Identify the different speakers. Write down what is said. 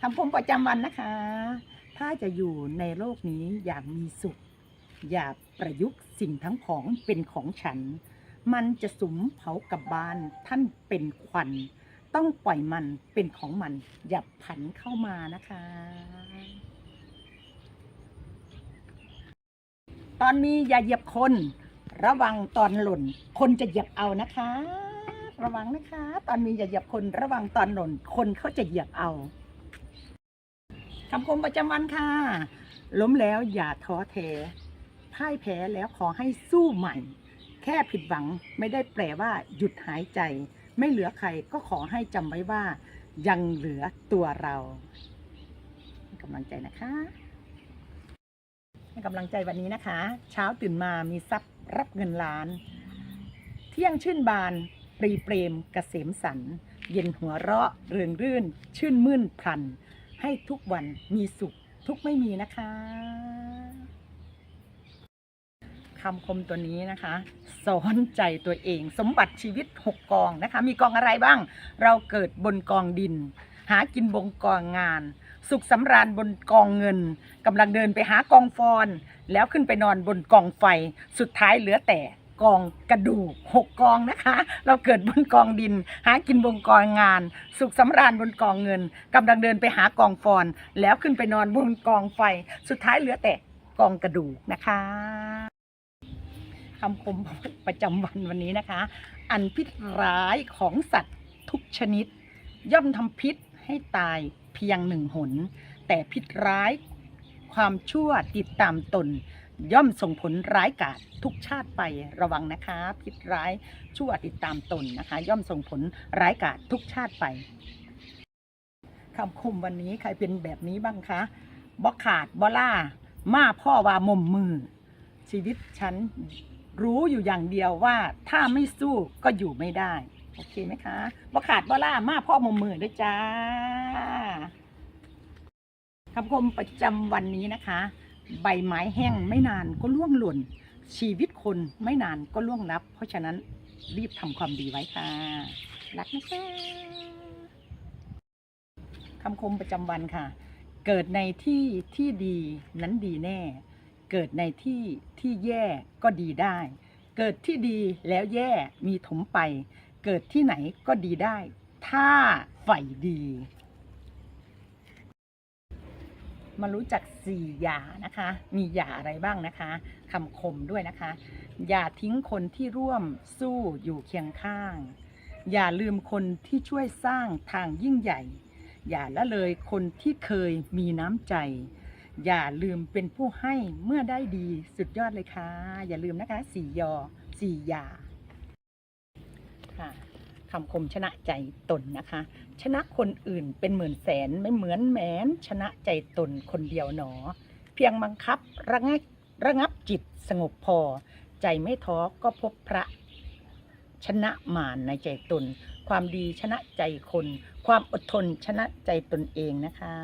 Speaker 1: คำคมประจำวันนะคะ ถ้าจะอยู่ในโลกนี้อย่างมีสุข อย่าประยุกต์สิ่งทั้งของเป็นของฉัน มันจะสุมเผากับบานท่านเป็นควัน ต้องปล่อยมันเป็นของมัน อย่าผันเข้ามานะคะ ตอนมีอย่าเหยียบคน ระวังตอนหล่น คนจะเหยียบเอานะคะ ระวังนะคะ ตอนมีอย่าเหยียบคนระวังตอนหล่น คนเขาจะเหยียบเอา คำคมประจำวันค่ะ ล้มแล้วอย่าท้อแท้พ่ายแพ้แล้วขอให้สู้ใหม่ แค่ผิดหวังไม่ได้แปลว่าหยุดหายใจ ไม่เหลือใครก็ขอให้จำไว้ว่า ยังเหลือตัวเราให้กำลังใจนะคะ ให้กำลังใจวันนี้นะคะ เช้าตื่นมามีทรัพย์รับเงินล้าน เที่ยงชื่นบาน ปรีเปรมเกษมสัน เย็นหัวเราะเริงรื่น ชื่นมื่นพลัน ให้ทุกวันมีสุข ทุกไม่มีนะคะคำคมตัวนี้นะคะสอนใจตัวเอง สมบัติชีวิต 6 กองนะคะ มีกองอะไรบ้าง เราเกิดบนกองดิน หากินบนกองงาน สุขสำราญบนกองเงินกำลังเดินไปหากองฟอน แล้วขึ้นไปนอนบนกองไฟ สุดท้ายเหลือแต่ กองกระดูกหกกองนะคะ เราเกิดบนกองดิน หากินบนกองงาน สุขสำราญบนกองเงินกำลังเดินไปหากองฟอน แล้วขึ้นไปนอนบนกองไฟ สุดท้ายเหลือแต่กองกระดูกนะคะคำคมประจำวันวันนี้นะคะ อันพิษร้ายของสัตว์ทุกชนิด ย่อมทำพิษให้ตายเพียงหนึ่งหน แต่พิษร้ายความชั่วติดตามตน ย่อมส่งผลร้ายกาจทุกชาติไประวังนะคะ พิษร้ายชั่วติดตามตนนะคะ ย่อมส่งผลร้ายกาจทุกชาติไปคำคมวันนี้ใครเป็นแบบนี้บ้างคะบ่ขาดบ่ล่ามาพ่อว่ามมมือ ชีวิตฉันรู้อยู่อย่างเดียวว่าถ้าไม่สู้ก็อยู่ไม่ได้ โอเคไหมคะบ่ขาดบ่ล่ามาพ่อมมมือด้วยจ้าคำคมประจำวันนี้นะคะ ใบไม้แห้งไม่นานก็ร่วงหล่น ชีวิตคนไม่นานก็ล่วงลับ เพราะฉะนั้นรีบทำความดีไว้ค่ะ รักนะคะคำคมประจำวันค่ะ เกิดในที่ที่ดีนั้นดีแน่ เกิดในที่ที่แย่ก็ดีได้ เกิดที่ดีแล้วแย่มีถมไป เกิดที่ไหนก็ดีได้ ถ้าใฝ่ดี มารู้จักสี่อย่านะคะ มีอย่าอะไรบ้างนะคะคำคมด้วยนะคะ อย่าทิ้งคนที่ร่วมสู้อยู่เคียงข้าง อย่าลืมคนที่ช่วยสร้างทางยิ่งใหญ่ อย่าละเลยคนที่เคยมีน้ำใจ อย่าลืมเป็นผู้ให้เมื่อได้ดีสุดยอดเลยค่ะ อย่าลืมนะคะสี่ยอสี่อย่าค่ะ คำคมชนะใจตนนะคะ ชนะคนอื่นเป็นหมื่นแสนไม่เหมือนแมนชนะใจตนคนเดียวหนอ เพียงบังคับระงับระงับจิตสงบพอ ใจไม่ท้อก็พบพระชนะมารในใจตน ความดีชนะใจคน ความอดทนชนะใจตนเองนะคะ